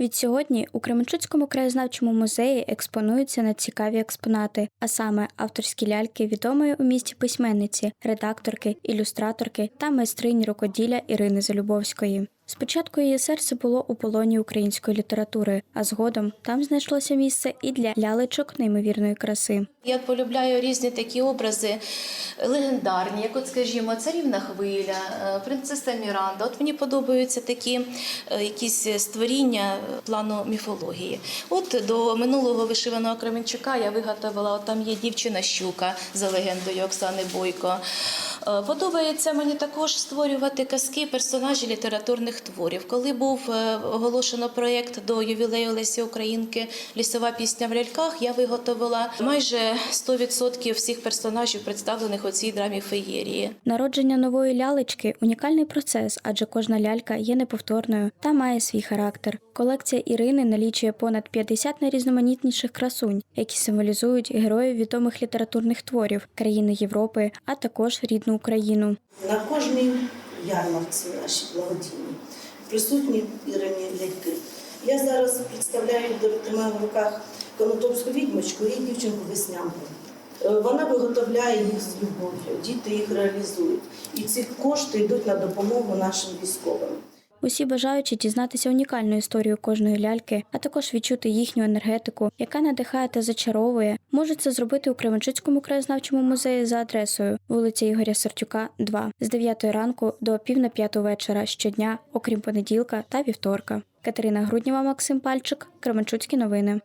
Відсьогодні у Кременчуцькому краєзнавчому музеї експонуються надцікаві експонати, а саме авторські ляльки відомої у місті письменниці, редакторки, ілюстраторки та майстрині рукоділля Ірини Залюбовської. Спочатку її серце було у полоні української літератури, а згодом там знайшлося місце і для лялечок неймовірної краси. Я полюбляю різні такі образи легендарні, як, от, скажімо, царівна хвиля, е, принцеса Міранда. От мені подобаються такі е, якісь створіння плану міфології. От до минулого вишиваного Кременчука я виготовила, от там є дівчина щука за легендою Оксани Бойко. Е, Подобається мені також створювати казки персонажі літературних творів. Коли був е, оголошено проєкт до ювілею Лесі Українки Лісова пісня в ляльках, я виготовила майже 100% всіх персонажів, представлених у цій драмі феєрії. Народження нової лялечки унікальний процес, адже кожна лялька є неповторною та має свій характер. Колекція Ірини налічує понад 50 найрізноманітніших красунь, які символізують героїв відомих літературних творів країни Європи, а також рідну Україну. На кожній ярмарці нашій благодійній присутні Ірині ляльки. Я зараз представляю тримаю в руках конотопську відьмочку і дівчинку веснянку. Е, Вона виготовляє їх з любов'ю, діти їх реалізують. І ці кошти йдуть на допомогу нашим військовим. Усі бажаючі дізнатися унікальну історію кожної ляльки, а також відчути їхню енергетику, яка надихає та зачаровує, можуть це зробити у Кременчуцькому краєзнавчому музеї за адресою вулиця Ігоря Сартюка, 2, з 9 ранку до пів на п'яту вечора щодня, окрім понеділка та вівторка. Катерина Грудніва, Максим Пальчик, Кременчуцькі новини.